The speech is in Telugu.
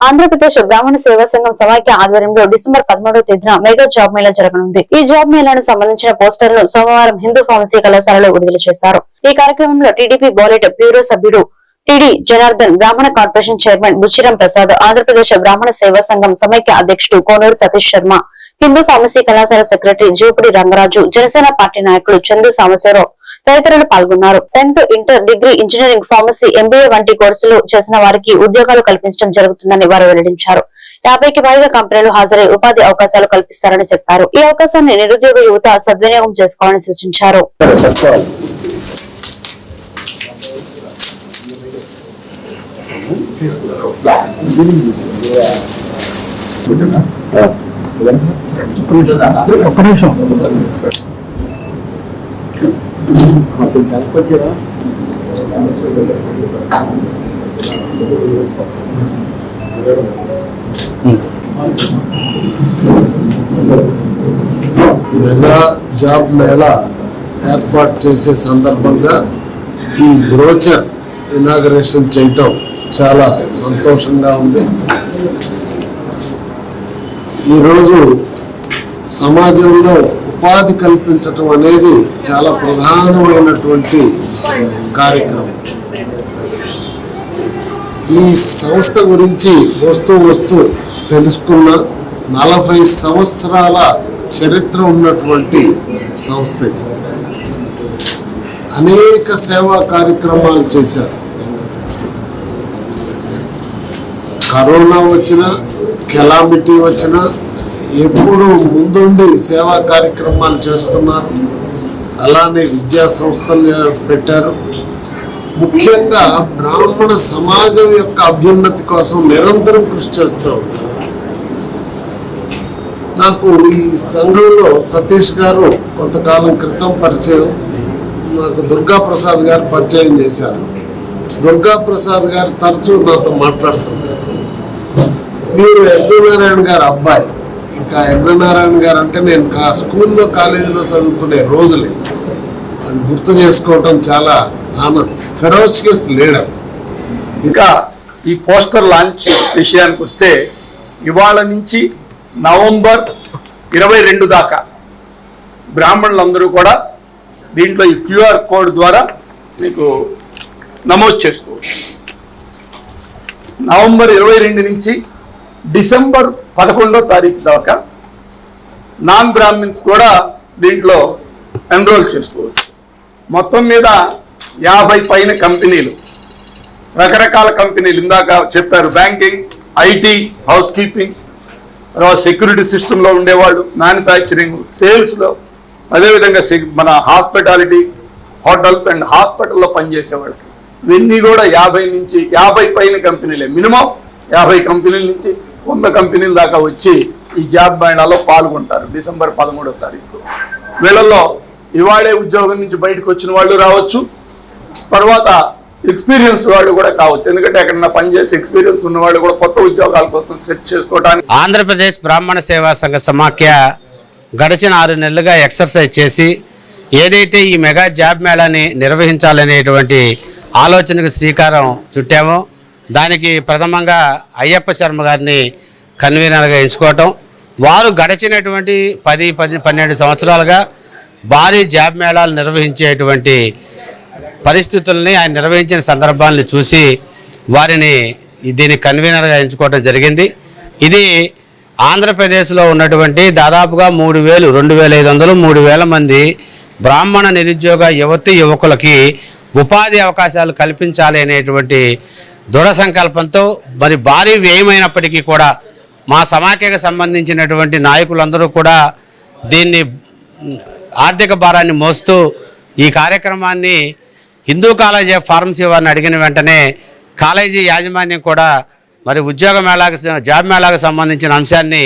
ఆంధ్రప్రదేశ్ బ్రాహ్మణ సేవా సంఘం సమాఖ్య ఆధ్వర్యంలో డిసెంబర్ పదమూడవ తేదీన మెగా జాబ్ మేళా జరగనుంది. ఈ జాబ్ మేళాను సంబంధించిన పోస్టర్లను సోమవారం హిందూ ఫార్మసీ కళాశాలలో విడుదల చేశారు. ఈ కార్యక్రమంలో టీడీపీ బోలెట్ బ్యూరో సభ్యుడు టిడి జనార్దన్ బ్రాహ్మణ కార్పొరేషన్ చైర్మన్ బుచ్చిరం ప్రసాద్ ఆంధ్రప్రదేశ్ బ్రాహ్మణ సేవా సంఘం సమైక్య అధ్యక్షుడు కోనూరు సతీష్ శర్మ హిందూ ఫార్మసీ కళాశాల సెక్రటరీ జీవపుడి రంగరాజు జనసేన పార్టీ నాయకులు చందు సాంబశివరావు తదితరులు పాల్గొన్నారు. Tenth inter degree engineering pharmacy MBA వంటి కోర్సులు చేసిన వారికి ఉద్యోగాలు కల్పించడం జరుగుతుందని వారు వెల్లడించారు. యాభైకి పైగా కంపెనీలు హాజరై ఉపాధి అవకాశాలు కల్పిస్తారని చెప్పారు. ఈ అవకాశాన్ని నిరుద్యోగ యువత సద్వినియోగం చేసుకోవాలని సూచించారు. ఒక్క నిమిషం. మెగా జాబ్ మేళా ఏర్పాటు చేసే సందర్భంగా ఈ బ్రోచర్ ఇనాగరేషన్ చేయటం చాలా సంతోషంగా ఉంది. ఈరోజు సమాజంలో ఉపాధి కల్పించటం అనేది చాలా ప్రధానమైనటువంటి కార్యక్రమం. ఈ సంస్థ గురించి వస్తూ వస్తూ తెలుసుకున్న నలభై సంవత్సరాల చరిత్ర ఉన్నటువంటి సంస్థ అనేక సేవా కార్యక్రమాలు చేశారు. కరోనా వచ్చినా కెలామిటీ వచ్చినా ఎప్పుడు ముందుండి సేవా కార్యక్రమాలు చేస్తున్నారు. అలానే విద్యా సంస్థలు పెట్టారు. ముఖ్యంగా బ్రాహ్మణ సమాజం యొక్క అభ్యున్నతి కోసం నిరంతరం కృషి చేస్తూ ఉంటారు నాకు ఈ సంఘంలో సతీష్ గారు కొంతకాలం క్రితం పరిచయం. నాకు దుర్గా ప్రసాద్ గారు పరిచయం చేశారు. దుర్గా ప్రసాద్ గారు తరచూ నాతో మాట్లాడుతుంటారు. మీరు యజ్ఞనారాయణ గారు అబ్బాయి. ఇంకా నారాయణ గారు అంటే నేను కా స్కూల్లో కాలేజీలో చదువుకునే రోజులే. అది గుర్తు చేసుకోవటం చాలా ఆనందం ఫెరోషియస్ లీడర్. ఇంకా ఈ పోస్టర్ లాంచ్ విషయానికి వస్తే ఇవాళ నుంచి నవంబర్ ఇరవై రెండు దాకా బ్రాహ్మణులందరూ కూడా దీంట్లో ఈ క్యూఆర్ కోడ్ ద్వారా మీకు నమోదు చేసుకోవచ్చు. నవంబర్ ఇరవై రెండు నుంచి డిసెంబర్ పదకొండో తారీఖు దాకా నాన్ బ్రాహ్మిన్స్ కూడా దీంట్లో ఎన్రోల్ చేసుకోవచ్చు. మొత్తం మీద యాభై పైన కంపెనీలు రకరకాల కంపెనీలు ఇందాక చెప్పారు బ్యాంకింగ్ ఐటీ హౌస్ కీపింగ్ తర్వాత సెక్యూరిటీ సిస్టంలో ఉండేవాళ్ళు మ్యానుఫ్యాక్చరింగ్ సేల్స్లో అదేవిధంగా మన హాస్పిటాలిటీ హోటల్స్ అండ్ హాస్పిటల్లో పనిచేసేవాళ్ళకి. ఇవన్నీ కూడా యాభై నుంచి యాభై పైన కంపెనీలే. మినిమం యాభై కంపెనీల నుంచి వంద కంపెనీల దాకా వచ్చి ఈ జాబ్ మేళాలో పాల్గొంటారు డిసెంబర్ పదమూడవ తారీఖు. వీళ్ళల్లో ఇవాళే ఉద్యోగం నుంచి బయటకు వచ్చిన వాళ్ళు రావచ్చు. తర్వాత ఎక్స్పీరియన్స్ వాళ్ళు కూడా కావచ్చు. ఎందుకంటే ఎక్కడన్నా పనిచేసి ఎక్స్పీరియన్స్ ఉన్న వాళ్ళు కూడా కొత్త ఉద్యోగాల కోసం సెట్ చేసుకోవడానికి ఆంధ్రప్రదేశ్ బ్రాహ్మణ సేవా సంఘ సమాఖ్య గడిచిన ఆరు నెలలుగా ఎక్సర్సైజ్ చేసి ఏదైతే ఈ మెగా జాబ్ మేళాని నిర్వహించాలనేటువంటి ఆలోచనకు శ్రీకారం చుట్టామో దానికి ప్రథమంగా అయ్యప్ప శర్మ గారిని కన్వీనర్గా ఎంచుకోవటం. వారు గడిచినటువంటి పది పది పన్నెండు సంవత్సరాలుగా భారీ జాబ్ మేళాలు నిర్వహించేటువంటి పరిస్థితుల్ని ఆయన నిర్వహించిన సందర్భాలను చూసి వారిని దీన్ని కన్వీనర్గా ఎంచుకోవడం జరిగింది. ఇది ఆంధ్రప్రదేశ్లో ఉన్నటువంటి దాదాపుగా మూడు వేలు రెండు వేల ఐదు వందలు మూడు వేల మంది బ్రాహ్మణ నిరుద్యోగ యువతి యువకులకి ఉపాధి అవకాశాలు కల్పించాలి అనేటువంటి దృఢ సంకల్పంతో మరి భారీ వ్యయమైనప్పటికీ కూడా మా సమాఖ్యకు సంబంధించినటువంటి నాయకులందరూ కూడా దీన్ని ఆర్థిక భారాన్ని మోస్తూ ఈ కార్యక్రమాన్ని హిందూ కాలేజీ ఆఫ్ ఫార్మసీ వారిని అడిగిన వెంటనే కాలేజీ యాజమాన్యం కూడా మరి ఉద్యోగ మేళాకు జాబ్ మేళాకు సంబంధించిన అంశాన్ని